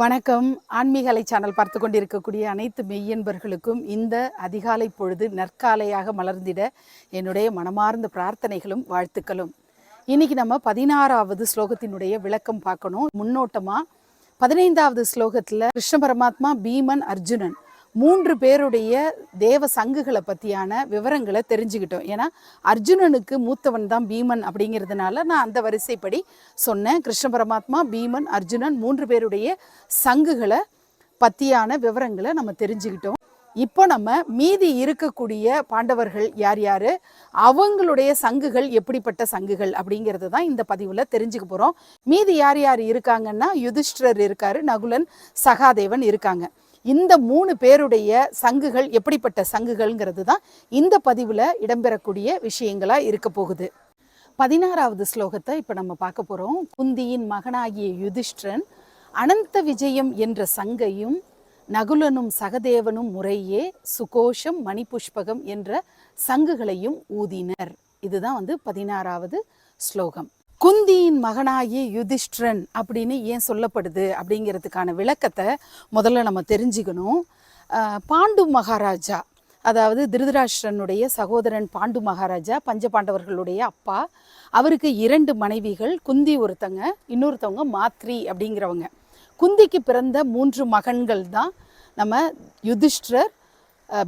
வணக்கம். ஆன்மீகலை சேனல் பார்த்து கொண்டிருக்கக்கூடிய அனைத்து மெய்யன்பர்களுக்கும் இந்த அதிகாலை பொழுது நற்காலையாக மலர்ந்திட என்னுடைய மனமார்ந்த பிரார்த்தனைகளும் வாழ்த்துக்களும். இன்னைக்கு நம்ம பதினாறாவது ஸ்லோகத்தினுடைய விளக்கம் பார்க்கணும். முன்னோட்டமா பதினைந்தாவது ஸ்லோகத்தில் கிருஷ்ண பரமாத்மா பீமன் அர்ஜுனன் மூன்று பேருடைய தேவ சங்குகளை பற்றியான விவரங்களை தெரிஞ்சுக்கிட்டோம். ஏன்னா அர்ஜுனனுக்கு மூத்தவன் தான் பீமன் அப்படிங்கிறதுனால நான் அந்த வரிசைப்படி சொன்னேன். கிருஷ்ண பரமாத்மா பீமன் அர்ஜுனன் மூன்று பேருடைய சங்குகளை பற்றியான விவரங்களை நம்ம தெரிஞ்சுக்கிட்டோம். இப்போ நம்ம மீதி இருக்கக்கூடிய பாண்டவர்கள் யார் யார் அவங்களுடைய சங்குகள் எப்படிப்பட்ட சங்குகள் அப்படிங்கிறது தான் இந்த பதிவில் தெரிஞ்சுக்க போகிறோம் மீதி யார் யார் இருக்காங்கன்னா யுதிஷ்டர் இருக்காரு நகுலன் சகாதேவன் இருக்காங்க. இந்த மூணு பேருடைய சங்குகள் எப்படிப்பட்ட சங்குகள்ங்கிறது தான் இந்த பதிவில் இடம்பெறக்கூடிய விஷயங்களாக இருக்க போகுது. பதினாறாவது ஸ்லோகத்தை இப்போ நம்ம பார்க்க போகிறோம் குந்தியின் மகனாகிய யுதிஷ்டிரன் அனந்த விஜயம் என்ற சங்கையும் நகுலனும் சகதேவனும் முறையே சுகோஷம் மணிபுஷ்பகம் என்ற சங்குகளையும் ஊதினர். இதுதான் வந்து பதினாறாவது ஸ்லோகம். குந்தியின் மகனாகிய யுதிஷ்டிரன் அப்படின்னு ஏன் சொல்லப்படுது அப்படிங்கிறதுக்கான விளக்கத்தை முதல்ல நம்ம தெரிஞ்சுக்கணும். பாண்டு மகாராஜா அதாவது திருதராஷ்டிரனுடைய சகோதரன் பாண்டு மகாராஜா பஞ்சபாண்டவர்களுடைய அப்பா அவருக்கு இரண்டு மனைவிகள் குந்தி ஒருத்தங்க இன்னொருத்தவங்க மாத்ரி அப்படிங்கிறவங்க. குந்திக்கு பிறந்த மூன்று மகன்கள் தான் நம்ம யுதிஷ்டர்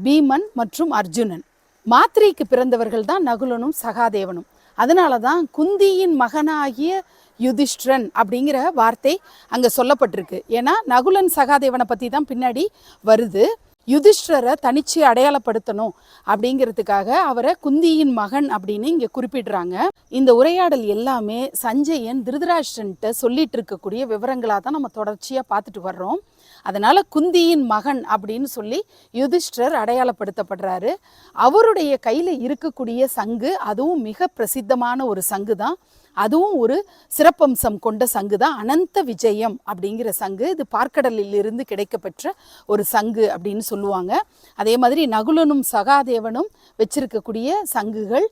பீமன் மற்றும் அர்ஜுனன். மாத்ரிக்கு பிறந்தவர்கள் தான் நகுலனும் சகாதேவனும். அதனால தான் குந்தியின் மகனாகிய யுதிஷ்டிரன் அப்படிங்கிற வார்த்தை அங்கே சொல்லப்பட்டிருக்கு. ஏன்னா நகுலன் சகாதேவனை பற்றி தான் பின்னாடி வருது. யுதிஷ்டரை தனிச்சு அடையாளப்படுத்தணும் அப்படிங்கிறதுக்காக அவரை குந்தியின் மகன் அப்படின்னு இங்கே குறிப்பிடுறாங்க. இந்த உரையாடல் எல்லாமே சஞ்சயன் திருதராஷ்டிரன்ட்ட சொல்லிட்டு இருக்கக்கூடிய விவரங்களாக தான் நம்ம தொடர்ச்சியாக பார்த்துட்டு வர்றோம். அதனால குந்தியின் மகன் அப்படின்னு சொல்லி யுதிஷ்டர் அடையாளப்படுத்தப்படுறாரு. அவருடைய கையில் இருக்கக்கூடிய சங்கு அதுவும் மிக பிரசித்தமான ஒரு சங்கு தான் அதுவும் ஒரு சிறப்பம்சம் கொண்ட சங்கு தான் அனந்த விஜயம் அப்படிங்கிற சங்கு இது பார்க்கடலில் இருந்து கிடைக்கப்பெற்ற ஒரு சங்கு அப்படின்னு சொல்லுவாங்க. அதே மாதிரி நகுலனும் சகாதேவனும் வச்சிருக்கக்கூடிய சங்குகள்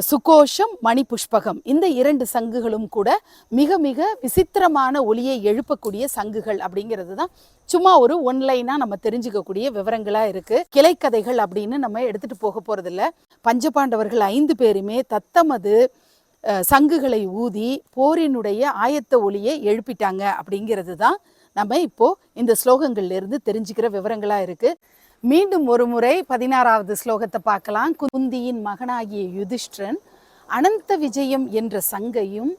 சுகோஷம் மணி புஷ்பகம் இந்த இரண்டு சங்குகளும் கூட மிக மிக விசித்திரமான ஒளியை எழுப்பக்கூடிய சங்குகள் அப்படிங்கிறது தான். சும்மா ஒரு ஒன்லைனாக நம்ம தெரிஞ்சுக்கக்கூடிய விவரங்களாக இருக்குது கிளைக்கதைகள் அப்படின்னு நம்ம எடுத்துகிட்டு போக போகிறதில்ல பஞ்சபாண்டவர்கள் ஐந்து பேருமே தத்தமது சங்குகளை ஊதி போரினுடைய ஆயத்த ஒளியை எழுப்பிட்டாங்க அப்படிங்கிறது தான் நம்ம இப்போ இந்த ஸ்லோகங்கள்ல இருந்து தெரிஞ்சுக்கிற விவரங்களா இருக்கு. மீண்டும் ஒரு முறை பதினாறாவது ஸ்லோகத்தை பார்க்கலாம். குந்தியின் மகனாகிய யுதிஷ்டிரன் அனந்த விஜயம் என்ற சங்கையும்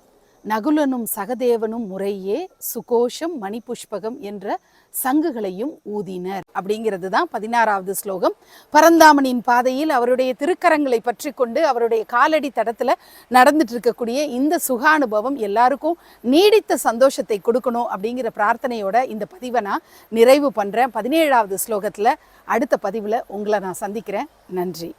நகுலனும் சகதேவனும் முறையே சுகோஷம் மணிபுஷ்பகம் என்ற சங்குகளையும் ஊதினர். அப்படிங்கிறது தான் பதினாறாவது ஸ்லோகம். பரந்தாமனின் பாதையில் அவருடைய திருக்கரங்களை பற்றி கொண்டு அவருடைய காலடி தடத்தில் நடந்துட்டு இருக்கக்கூடிய இந்த சுகானுபவம் எல்லாருக்கும் நீடித்த சந்தோஷத்தை கொடுக்கணும் அப்படிங்கிற பிரார்த்தனையோட இந்த பதிவை நான் நிறைவு பண்ணுறேன் பதினேழாவது ஸ்லோகத்தில் அடுத்த பதிவில் உங்களை நான் சந்திக்கிறேன். நன்றி.